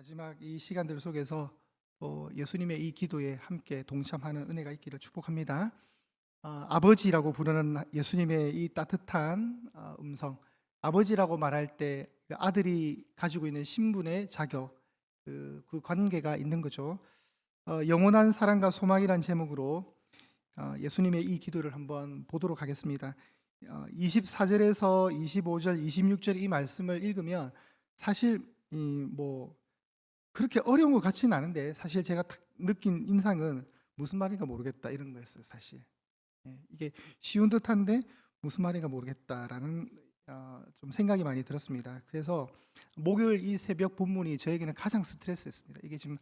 마지막 이 시간들 속에서 또 예수님의 이 기도에 함께 동참하는 은혜가 있기를 축복합니다. 아, 아버지라고 부르는 예수님의 이 따뜻한 아, 음성, 아버지라고 말할 때그 아들이 가지고 있는 신분의 자격, 그, 그 관계가 있는 거죠. 어, 영원한 사랑과 소망이란 제목으로 어, 예수님의 이 기도를 한번 보도록 하겠습니다. 어, 24절에서 25절, 26절 이 말씀을 읽으면 사실 이뭐 그렇게 어려운 것 같지는 않은데 사실 제가 딱 느낀 인상은 무슨 말인가 모르겠다 이런 거였어요 사실 예, 이게 쉬운 듯한데 무슨 말인가 모르겠다라는 어, 좀 생각이 많이 들었습니다. 그래서 목요일 이 새벽 본문이 저에게는 가장 스트레스였습니다. 이게 지금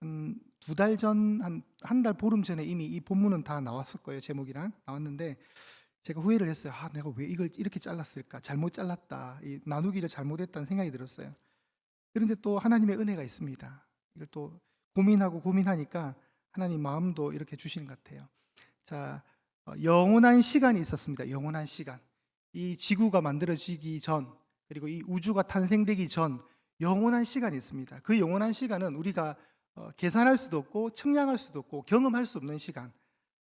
한 두 달 전, 한 한 달 보름 전에 이미 이 본문은 다 나왔을 거예요 제목이랑 나왔는데 제가 후회를 했어요. 아, 내가 왜 이걸 이렇게 잘랐을까? 잘못 잘랐다. 이 나누기를 잘못했다는 생각이 들었어요. 그런데 또 하나님의 은혜가 있습니다. 이걸 또 고민하고 고민하니까 하나님 마음도 이렇게 주시는 것 같아요. 자, 어, 영원한 시간이 있었습니다. 영원한 시간. 이 지구가 만들어지기 전 그리고 이 우주가 탄생되기 전 영원한 시간이 있습니다. 그 영원한 시간은 우리가 어, 계산할 수도 없고 측량할 수도 없고 경험할 수 없는 시간.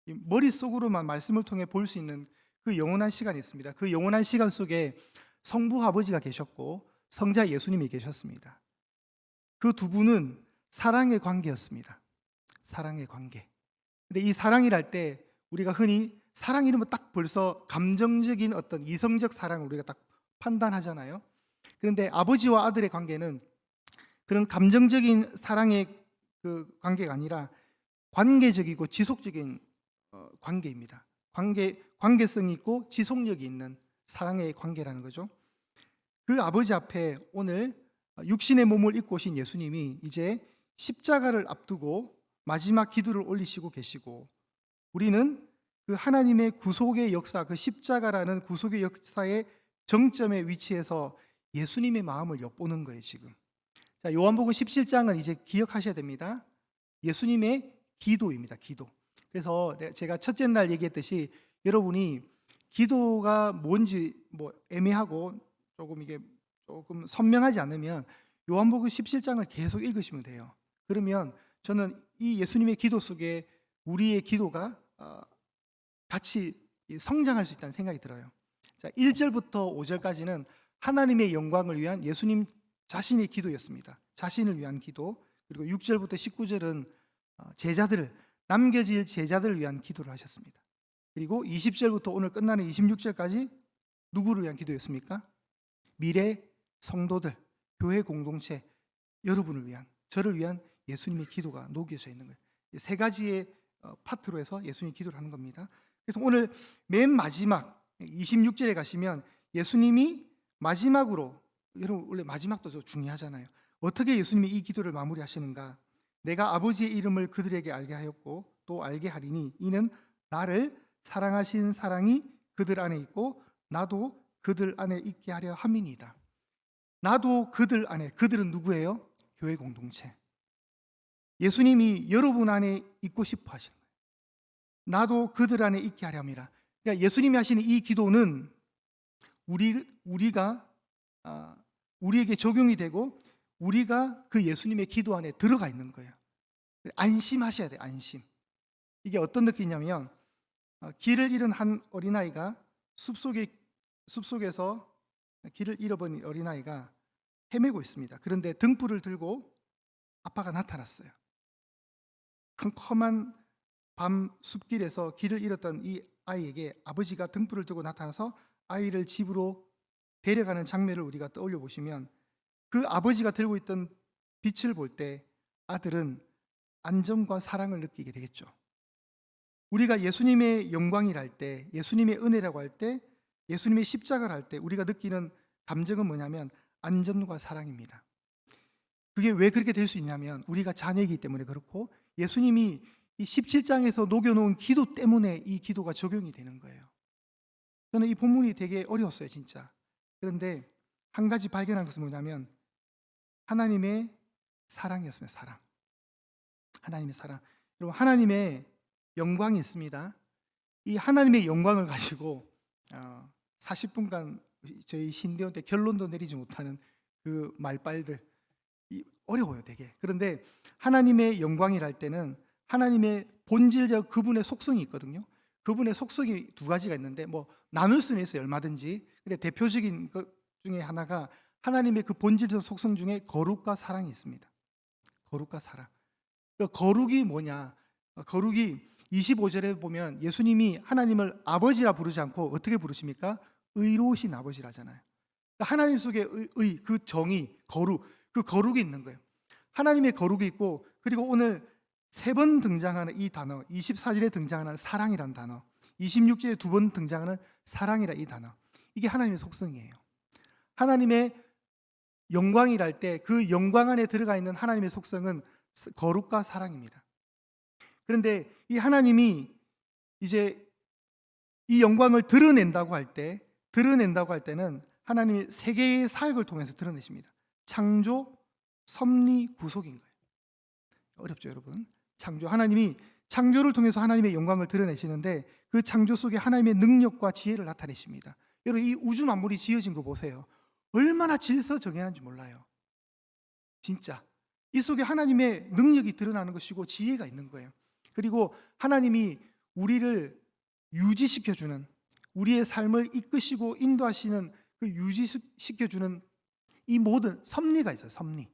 이 머릿속으로만 말씀을 통해 볼 수 있는 그 영원한 시간이 있습니다. 그 영원한 시간 속에 성부 아버지가 계셨고 성자 예수님이 계셨습니다. 그 두 분은 사랑의 관계였습니다. 사랑의 관계. 근데 이 사랑이랄 때 우리가 흔히 사랑 이러면 딱 벌써 감정적인 어떤 이성적 사랑을 우리가 딱 판단하잖아요. 그런데 아버지와 아들의 관계는 그런 감정적인 사랑의 그 관계가 아니라 관계적이고 지속적인 어, 관계입니다. 관계 관계성이 있고 지속력이 있는 사랑의 관계라는 거죠. 그 아버지 앞에 오늘 육신의 몸을 입고 오신 예수님이 이제 십자가를 앞두고 마지막 기도를 올리시고 계시고 우리는 그 하나님의 구속의 역사, 그 십자가라는 구속의 역사의 정점에 위치해서 예수님의 마음을 엿보는 거예요, 지금. 자, 요한복음 17장은 이제 기억하셔야 됩니다. 예수님의 기도입니다, 기도. 그래서 내- 제가 첫째 날 얘기했듯이 여러분이 기도가 뭔지 뭐 애매하고 조금 이게 조금 선명하지 않으면 요한복음 17장을 계속 읽으시면 돼요. 그러면 저는 이 예수님의 기도 속에 우리의 기도가 어, 같이 성장할 수 있다는 생각이 들어요. 자, 1절부터 5절까지는 하나님의 영광을 위한 예수님 자신의 기도였습니다. 자신을 위한 기도. 그리고 6절부터 19절은 어, 제자들을 남겨질 제자들을 위한 기도를 하셨습니다. 그리고 20절부터 오늘 끝나는 26절까지 누구를 위한 기도였습니까? 미래 성도들, 교회 공동체, 여러분을 위한, 저를 위한 예수님의 기도가 녹여져 있는 거예요. 이세 가지의 어, 파트로 해서 예수님 기도를 하는 겁니다. 그래서 오늘 맨 마지막 26절에 가시면 예수님이 마지막으로 여러분 원래 마지막도 저 중요하잖아요. 어떻게 예수님이 이 기도를 마무리하시는가? 내가 아버지의 이름을 그들에게 알게 하였고 또 알게 하리니 이는 나를 사랑하신 사랑이 그들 안에 있고 나도 그들 안에 있게 하려 함이니이다. 나도 그들 안에 그들은 누구예요? 교회 공동체. 예수님이 여러분 안에 있고 싶어 하시는 거예요. 나도 그들 안에 있게 하려 함이라. 그러니까 예수님이 하시는 이 기도는 우리 우리가 아, 우리에게 적용이 되고 우리가 그 예수님의 기도 안에 들어가 있는 거예요. 안심하셔야 돼, 안심. 이게 어떤 느낌이냐면 어, 길을 잃은 한 어린아이가 숲속에 숲속에서 길을 잃어버린 어린아이가 헤매고 있습니다. 그런데 등불을 들고 아빠가 나타났어요. 컴컴한 밤 숲길에서 길을 잃었던 이 아이에게 아버지가 등불을 들고 나타나서 아이를 집으로 데려가는 장면을 우리가 떠올려 보시면 그 아버지가 들고 있던 빛을 볼 때 아들은 안정과 사랑을 느끼게 되겠죠. 우리가 예수님의 영광이랄 때, 예수님의 은혜라고 할 때, 예수님의 십자가를 할 때 우리가 느끼는 감정은 뭐냐면 안전과 사랑입니다. 그게 왜 그렇게 될 수 있냐면 우리가 자녀이기 때문에 그렇고 예수님이 이 17장에서 녹여놓은 기도 때문에 이 기도가 적용이 되는 거예요. 저는 이 본문이 되게 어려웠어요, 진짜. 그런데 한 가지 발견한 것은 뭐냐면 하나님의 사랑이었습니다, 사랑. 하나님의 사랑. 여러분, 하나님의 영광이 있습니다. 이 하나님의 영광을 가지고 어, 40분간 저희 신대원 때 결론도 내리지 못하는 그 말빨들 이- 어려워요, 되게. 그런데 하나님의 영광이랄 때는 하나님의 본질적 그분의 속성이 있거든요. 그분의 속성이 두 가지가 있는데 뭐 나눌 수는 있어요, 얼마든지. 근데 대표적인 것 중에 하나가 하나님의 그 본질적 속성 중에 거룩과 사랑이 있습니다. 거룩과 사랑. 그 거룩이 뭐냐? 어, 거룩이 25절에 보면 예수님이 하나님을 아버지라 부르지 않고 어떻게 부르십니까? 의로우신 아버지라잖아요. 그러니까 하나님 속에 의, 의, 그 정의, 거룩, 그 거룩이 있는 거예요. 하나님의 거룩이 있고 그리고 오늘 세 번 등장하는 이 단어, 24절에 등장하는 사랑이란 단어, 26절에 두 번 등장하는 사랑이라 이 단어. 이게 하나님의 속성이에요. 하나님의 영광이랄 때 그 영광 안에 들어가 있는 하나님의 속성은 거룩과 사랑입니다. 그런데 이 하나님이 이제 이 영광을 드러낸다고 할 때, 드러낸다고 할 때는 하나님이 세 개의 사역을 통해서 드러내십니다. 창조, 섭리, 구속인 거예요. 어렵죠, 여러분? 창조 하나님이 창조를 통해서 하나님의 영광을 드러내시는데 그 창조 속에 하나님의 능력과 지혜를 나타내십니다. 여러분 이 우주 만물이 지어진 거 보세요. 얼마나 질서정연한지 몰라요. 진짜 이 속에 하나님의 능력이 드러나는 것이고 지혜가 있는 거예요. 그리고 하나님이 우리를 유지시켜 주는 우리의 삶을 이끄시고 인도하시는 그 유지시켜 주는 이 모든 섭리가 있어요. 섭리.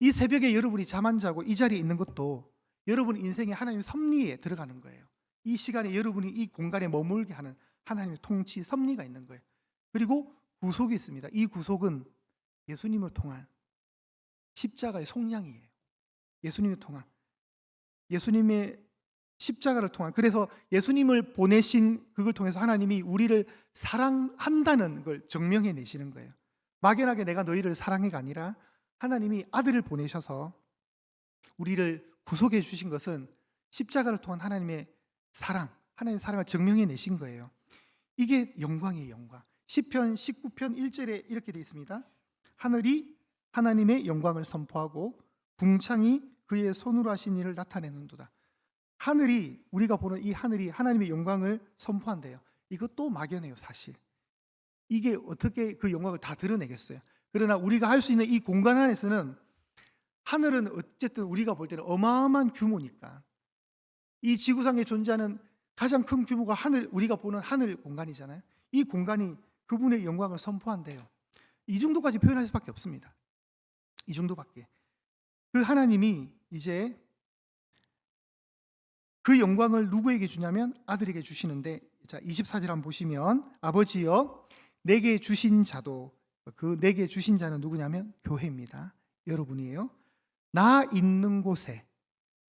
이 새벽에 여러분이 잠 안 자고 이 자리에 있는 것도 여러분 인생의 하나님의 섭리에 들어가는 거예요. 이 시간에 여러분이 이 공간에 머물게 하는 하나님의 통치, 섭리가 있는 거예요. 그리고 구속이 있습니다. 이 구속은 예수님을 통한 십자가의 속량이에요. 예수님을 통한 예수님의 십자가를 통한 그래서 예수님을 보내신 그걸 통해서 하나님이 우리를 사랑한다는 걸 증명해 내시는 거예요. 막연하게 내가 너희를 사랑해가 아니라 하나님이 아들을 보내셔서 우리를 구속해 주신 것은 십자가를 통한 하나님의 사랑, 하나님의 사랑을 증명해 내신 거예요. 이게 영광이에요, 영광. 시편 19편 1절에 이렇게 되어 있습니다. 하늘이 하나님의 영광을 선포하고 궁창이 그의 손으로 하신 일을 나타내는도다. 하늘이 우리가 보는 이 하늘이 하나님의 영광을 선포한대요. 이것도 막연해요, 사실. 이게 어떻게 그 영광을 다 드러내겠어요? 그러나 우리가 할 수 있는 이 공간 안에서는 하늘은 어쨌든 우리가 볼 때는 어마어마한 규모니까 이 지구상에 존재하는 가장 큰 규모가 하늘 우리가 보는 하늘 공간이잖아요. 이 공간이 그분의 영광을 선포한대요. 이 정도까지 표현할 수밖에 없습니다. 이 정도밖에. 그 하나님이 이제 그 영광을 누구에게 주냐면 아들에게 주시는데 자 24절 한번 보시면 아버지여 내게 주신 자도 그 내게 주신 자는 누구냐면 교회입니다. 여러분이에요. 나 있는 곳에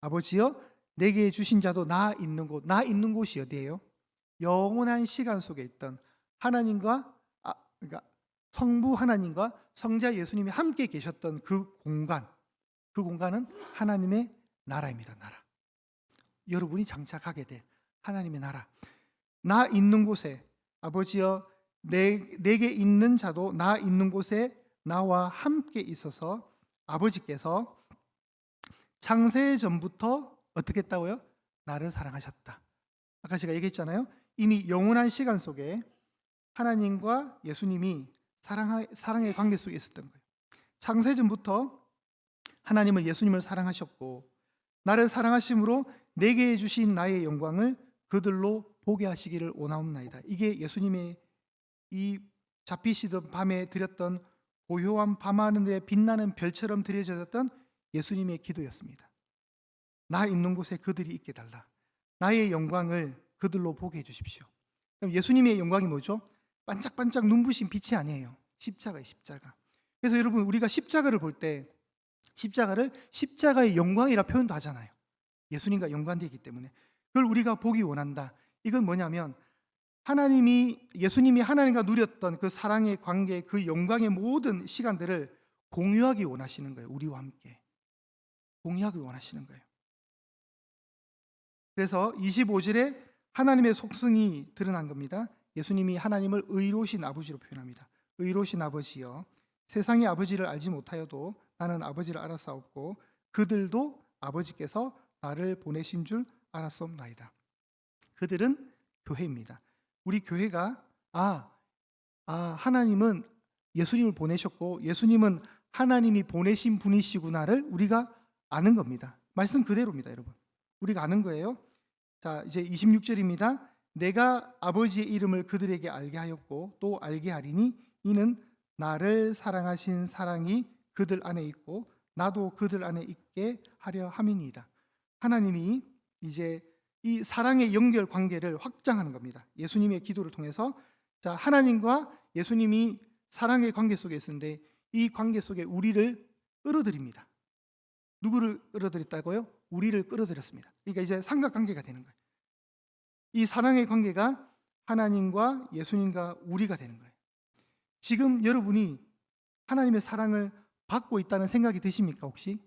아버지여 내게 주신 자도 나 있는 곳, 나 있는 곳이 어디예요? 영원한 시간 속에 있던 하나님과 아, 그러니까 성부 하나님과 성자 예수님이 함께 계셨던 그 공간, 그 공간은 하나님의 나라입니다. 나라. 여러분이 장착하게 될 하나님의 나라. 나 있는 곳에 아버지여 내, 내게 있는 자도 나 있는 곳에 나와 함께 있어서 아버지께서 창세 전부터 어떻게 했다고요? 나를 사랑하셨다. 아까 제가 얘기했잖아요. 이미 영원한 시간 속에 하나님과 예수님이 사랑 사랑의 관계 속에 있었던 거예요. 창세 전부터 하나님은 예수님을 사랑하셨고 나를 사랑하심으로 내게 주신 나의 영광을 그들로 보게 하시기를 원하옵나이다. 이게 예수님의 이 잡히시던 밤에 드렸던 고요한 밤하늘에 빛나는 별처럼 드려졌던 예수님의 기도였습니다. 나 있는 곳에 그들이 있게 달라. 나의 영광을 그들로 보게 해 주십시오. 그럼 예수님의 영광이 뭐죠? 반짝반짝 눈부신 빛이 아니에요. 십자가의 십자가. 그래서 여러분 우리가 십자가를 볼 때 십자가를 십자가의 영광이라 표현도 하잖아요. 예수님과 연관되기 때문에 그걸 우리가 보기 원한다. 이건 뭐냐면 하나님이 예수님이 하나님과 누렸던 그 사랑의 관계, 그 영광의 모든 시간들을 공유하기 원하시는 거예요. 우리와 함께 공유하기 원하시는 거예요. 그래서 25절에 하나님의 속성이 드러난 겁니다. 예수님이 하나님을 의로우신 아버지로 표현합니다. 의로우신 아버지여 세상의 아버지를 알지 못하여도 나는 아버지를 알았사옵고 그들도 아버지께서 나를 보내신 줄 알았사옵나이다. 그들은 교회입니다. 우리 교회가 아, 아 하나님은 예수님을 보내셨고 예수님은 하나님이 보내신 분이시구나를 우리가 아는 겁니다. 말씀 그대로입니다, 여러분. 우리가 아는 거예요. 자, 이제 26절입니다. 내가 아버지의 이름을 그들에게 알게 하였고 또 알게 하리니 이는 나를 사랑하신 사랑이 그들 안에 있고 나도 그들 안에 있게 하려 함이니이다. 하나님이 이제 이 사랑의 연결 관계를 확장하는 겁니다. 예수님의 기도를 통해서 자, 하나님과 예수님이 사랑의 관계 속에 있는데 이 관계 속에 우리를 끌어들입니다. 누구를 끌어들였다고요? 우리를 끌어들였습니다. 그러니까 이제 삼각관계가 되는 거예요. 이 사랑의 관계가 하나님과 예수님과 우리가 되는 거예요. 지금 여러분이 하나님의 사랑을 받고 있다는 생각이 드십니까 혹시?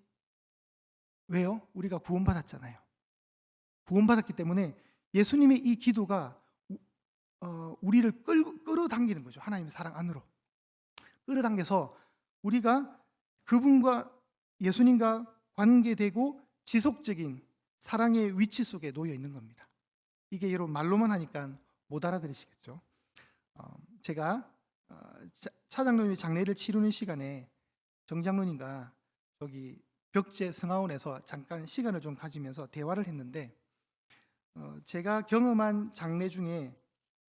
왜요? 우리가 구원받았잖아요. 구원받았기 때문에 예수님의 이 기도가 우- 어, 우리를 끌, 끌어당기는 거죠. 하나님의 사랑 안으로. 끌어당겨서 우리가 그분과 예수님과 관계되고 지속적인 사랑의 위치 속에 놓여 있는 겁니다. 이게 여러분 말로만 하니까 못 알아들으시겠죠. 어, 제가 어, 차- 차장로님이 장례를 치르는 시간에 정장로님과 저기 벽제 성화원에서 잠깐 시간을 좀 가지면서 대화를 했는데 어, 제가 경험한 장례 중에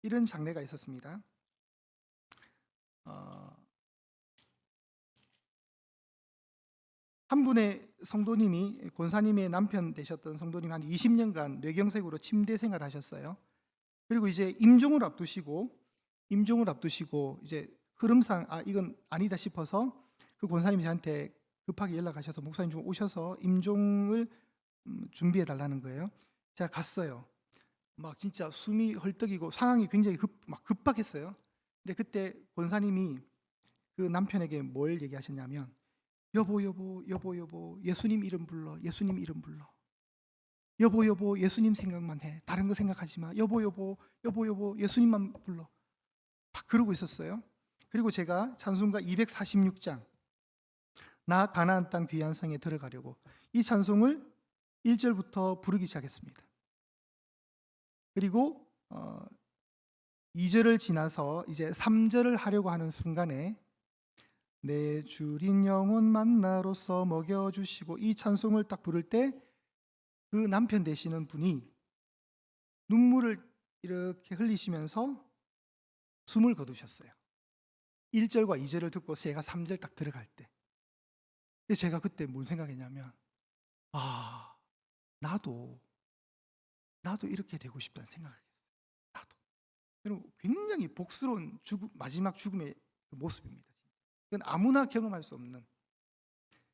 이런 장례가 있었습니다. 어, 한 분의 성도님이 권사님의 남편 되셨던 성도님 한 20년간 뇌경색으로 침대 생활을 하셨어요. 그리고 이제 임종을 앞두시고 임종을 앞두시고 이제 흐름상 아 이건 아니다 싶어서 그 권사님이 저한테 급하게 연락하셔서 목사님 좀 오셔서 임종을 음, 준비해 달라는 거예요. 제가 갔어요. 막 진짜 숨이 헐떡이고 상황이 굉장히 급, 막 급박했어요. 근데 그때 권사님이 그 남편에게 뭘 얘기하셨냐면 여보 여보 여보 여보 예수님 이름 불러 예수님 이름 불러 여보 여보 예수님 생각만 해 다른 거 생각하지 마 여보 여보 여보 여보 예수님만 불러 막 그러고 있었어요. 그리고 제가 찬송가 246장 나 가나안 땅 귀한 성에 들어가려고 이 찬송을 1절부터 부르기 시작했습니다. 그리고 어, 2절을 지나서 이제 3절을 하려고 하는 순간에 내 주린 영혼 만나로서 먹여주시고 이 찬송을 딱 부를 때 그 남편 되시는 분이 눈물을 이렇게 흘리시면서 숨을 거두셨어요. 1절과 2절을 듣고 제가 3절 딱 들어갈 때. 제가 그때 뭔 생각했냐면 아 나도 나도 이렇게 되고 싶다는 생각을 했어요. 나도. 여러분 굉장히 복스러운 죽음, 마지막 죽음의 그 모습입니다. 이건 아무나 경험할 수 없는.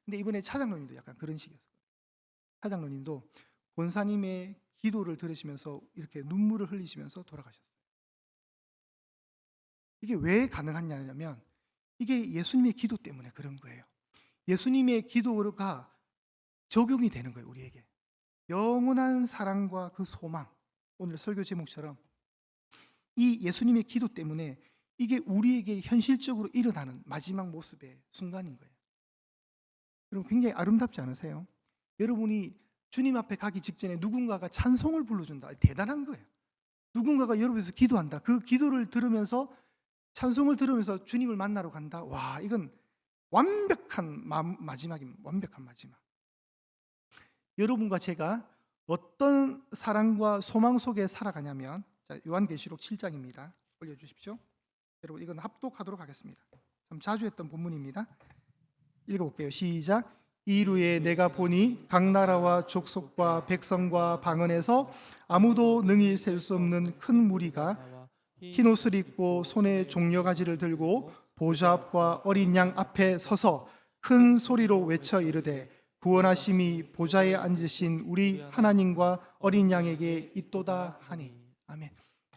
근데 이번에 차장로님도 약간 그런 식이었어요. 차장로님도 본사님의 기도를 들으시면서 이렇게 눈물을 흘리시면서 돌아가셨어요. 이게 왜 가능하냐면 이게 예수님의 기도 때문에 그런 거예요. 예수님의 기도가 적용이 되는 거예요, 우리에게. 영원한 사랑과 그 소망. 오늘 설교 제목처럼 이 예수님의 기도 때문에 이게 우리에게 현실적으로 일어나는 마지막 모습의 순간인 거예요. 여러분 굉장히 아름답지 않으세요? 여러분이 주님 앞에 가기 직전에 누군가가 찬송을 불러준다. 대단한 거예요. 누군가가 여러분에서 기도한다. 그 기도를 들으면서 찬송을 들으면서 주님을 만나러 간다. 와, 이건 완벽한 마, 마지막입니다. 완벽한 마지막. 여러분과 제가 어떤 사랑과 소망 속에 살아가냐면 자, 요한계시록 7장입니다. 올려 주십시오. 여러분 이건 합독하도록 하겠습니다. 참 자주 했던 본문입니다. 읽어 볼게요. 시작. 이루에 내가 보니 각 나라와 족속과 백성과 방언에서 아무도 능히 셀 수 없는 큰 무리가 흰 옷을 입고 손에 종려가지를 들고 보좌 앞과 어린 양 앞에 서서 큰 소리로 외쳐 이르되 구원하심이 보좌에 앉으신 우리 하나님과 어린 양에게 있도다 하니 아멘.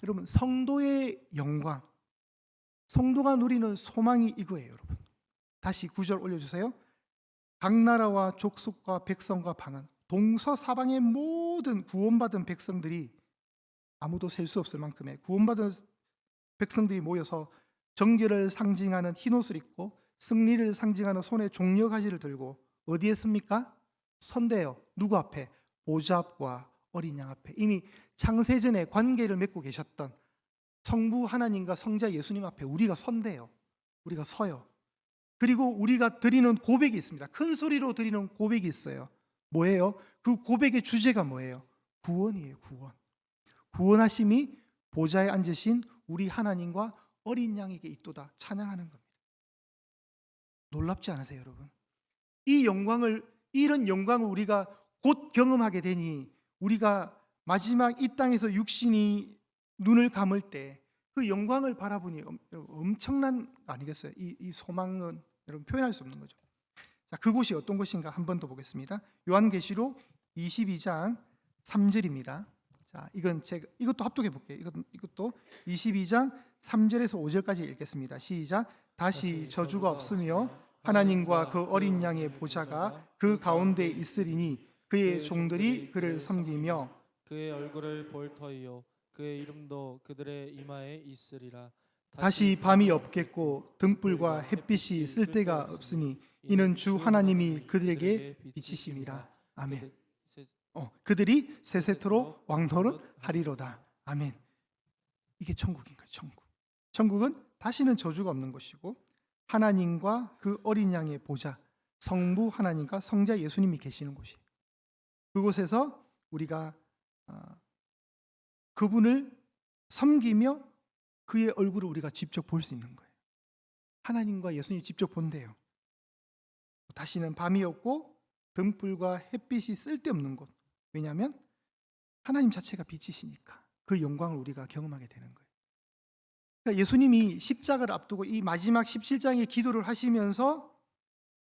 여러분 성도의 영광 성도가 누리는 소망이 이거예요, 여러분. 다시 구절 올려주세요. 각 나라와 족속과 백성과 방언, 동서 사방의 모든 구원받은 백성들이 아무도 셀 수 없을 만큼의 구원받은 백성들이 모여서 정결을 상징하는 흰 옷을 입고 승리를 상징하는 손에 종려 가지를 들고 어디에 씁니까? 선대요. 누구 앞에? 보좌 앞과 어린 양 앞에 이미 창세전에 관계를 맺고 계셨던 성부 하나님과 성자 예수님 앞에 우리가 선대요. 우리가 서요. 그리고 우리가 드리는 고백이 있습니다. 큰 소리로 드리는 고백이 있어요. 뭐예요? 그 고백의 주제가 뭐예요? 구원이에요, 구원. 구원하심이 보좌에 앉으신 우리 하나님과 어린 양에게 있도다 찬양하는 겁니다. 놀랍지 않으세요, 여러분? 이 영광을 이런 영광을 우리가 곧 경험하게 되니 우리가 마지막 이 땅에서 육신이 눈을 감을 때 그 영광을 바라보니 엄- 엄청난 거 아니겠어요? 이, 이 소망은 여러분 표현할 수 없는 거죠. 자, 그곳이 어떤 곳인가 한 번 더 보겠습니다. 요한계시록 22장 3절입니다. 자, 이건 제가 이것도 합독해 볼게요. 이것 이것도 22장 3절에서 5절까지 읽겠습니다. 시작. 다시 저주가 없으며 하나님과 그 어린 양의 보좌가 그 가운데 있으리니 그의 종들이 그를 섬기며 그의 얼굴을 볼 터이요 그의 이름도 그들의 이마에 있으리라 다시 밤이 없겠고 등불과 햇빛이 쓸 데가 없으니 이는 주 하나님이 그들에게 비치심이라. 아멘. 어, 그들이 세세토록 왕노릇 하리로다. 아멘. 이게 천국인 거예요. 천국. 천국은 다시는 저주가 없는 것이고 하나님과 그 어린 양의 보좌, 성부 하나님과 성자 예수님이 계시는 곳이에요. 그곳에서 우리가 아, 그분을 섬기며 그의 얼굴을 우리가 직접 볼 수 있는 거예요. 하나님과 예수님 직접 본대요. 다시는 밤이 없고 등불과 햇빛이 쓸데없는 곳. 왜냐하면 하나님 자체가 빛이시니까 그 영광을 우리가 경험하게 되는 거예요. 그러니까 예수님이 십자가를 앞두고 이 마지막 17장의 기도를 하시면서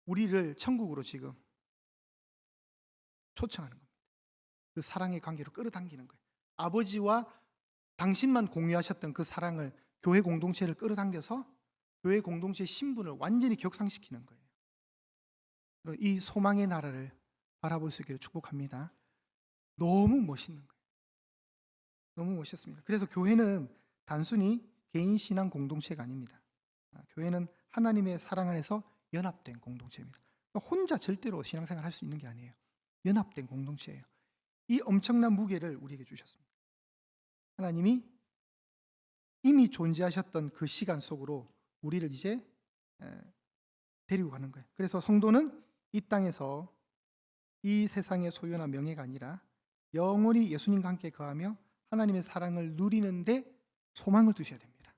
우리를 천국으로 지금 초청하는 겁니다. 그 사랑의 관계로 끌어당기는 거예요. 아버지와 당신만 공유하셨던 그 사랑을 교회 공동체를 끌어당겨서 교회 공동체의 신분을 완전히 격상시키는 거예요. 이 소망의 나라를 바라볼 수 있기를 축복합니다. 너무 멋있는 거예요. 너무 멋있습니다. 그래서 교회는 단순히 개인 신앙 공동체가 아닙니다. 아, 교회는 하나님의 사랑 안에서 연합된 공동체입니다. 그러니까 혼자 절대로 신앙생활 할 수 있는 게 아니에요. 연합된 공동체예요. 이 엄청난 무게를 우리에게 주셨습니다. 하나님이 이미 존재하셨던 그 시간 속으로 우리를 이제 에, 데리고 가는 거예요. 그래서 성도는 이 땅에서 이 세상의 소유나 명예가 아니라 영원히 예수님과 함께 거하며 하나님의 사랑을 누리는데 소망을 두셔야 됩니다.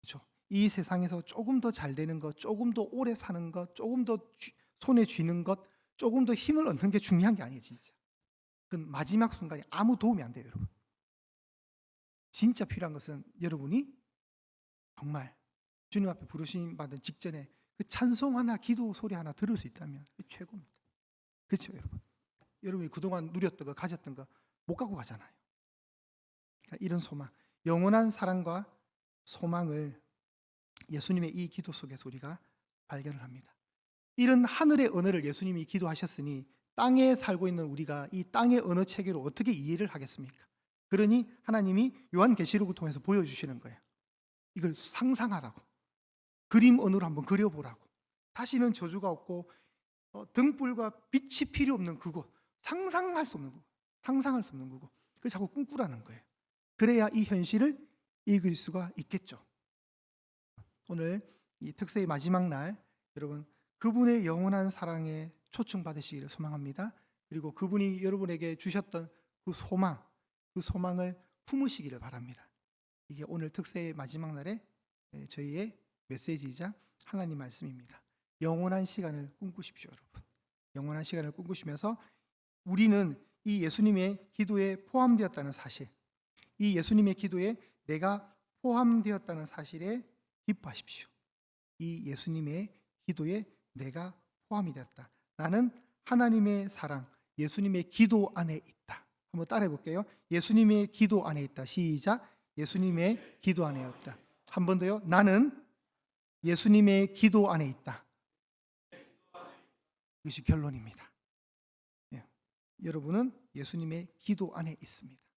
그렇죠? 이 세상에서 조금 더 잘 되는 것, 조금 더 오래 사는 것, 조금 더 쥐- 손에 쥐는 것, 조금 더 힘을 얻는 게 중요한 게 아니에요, 진짜. 그 마지막 순간에 아무 도움이 안 돼요, 여러분. 진짜 필요한 것은 여러분이 정말 주님 앞에 부르심 받은 직전에 그 찬송 하나, 기도 소리 하나 들을 수 있다면 최고입니다. 그렇죠, 여러분. 여러분이 그동안 누렸던 거, 가졌던 거 못 갖고 가잖아요. 그러니까 이런 소망, 영원한 사랑과 소망을 예수님의 이 기도 속에서 우리가 발견을 합니다. 이런 하늘의 언어를 예수님이 기도하셨으니 땅에 살고 있는 우리가 이 땅의 언어 체계로 어떻게 이해를 하겠습니까? 그러니 하나님이 요한계시록을 통해서 보여주시는 거예요. 이걸 상상하라고. 그림 언어로 한번 그려보라고. 다시는 저주가 없고 어, 등불과 빛이 필요 없는 그곳. 상상할 수 없는 그곳. 상상할 수 없는 그곳. 그걸 자꾸 꿈꾸라는 거예요. 그래야 이 현실을 읽을 수가 있겠죠. 오늘 이 특세의 마지막 날 여러분 그분의 영원한 사랑에 초청받으시기를 소망합니다. 그리고 그분이 여러분에게 주셨던 그 소망, 그 소망을 품으시기를 바랍니다. 이게 오늘 특세의 마지막 날에 예, 저희의 메시지이자 하나님 말씀입니다. 영원한 시간을 꿈꾸십시오, 여러분. 영원한 시간을 꿈꾸시면서 우리는 이 예수님의 기도에 포함되었다는 사실, 이 예수님의 기도에 내가 포함되었다는 사실에 기뻐하십시오. 이 예수님의 기도에 내가 포함이 되었다. 나는 하나님의 사랑, 예수님의 기도 안에 있다. 한번 따라해 볼게요. 예수님의 기도 안에 있다. 시작. 예수님의 기도 안에 있다. 한 번 더요. 나는 예수님의 기도 안에 있다. 이것이 결론입니다. 예. 여러분은 예수님의 기도 안에 있습니다.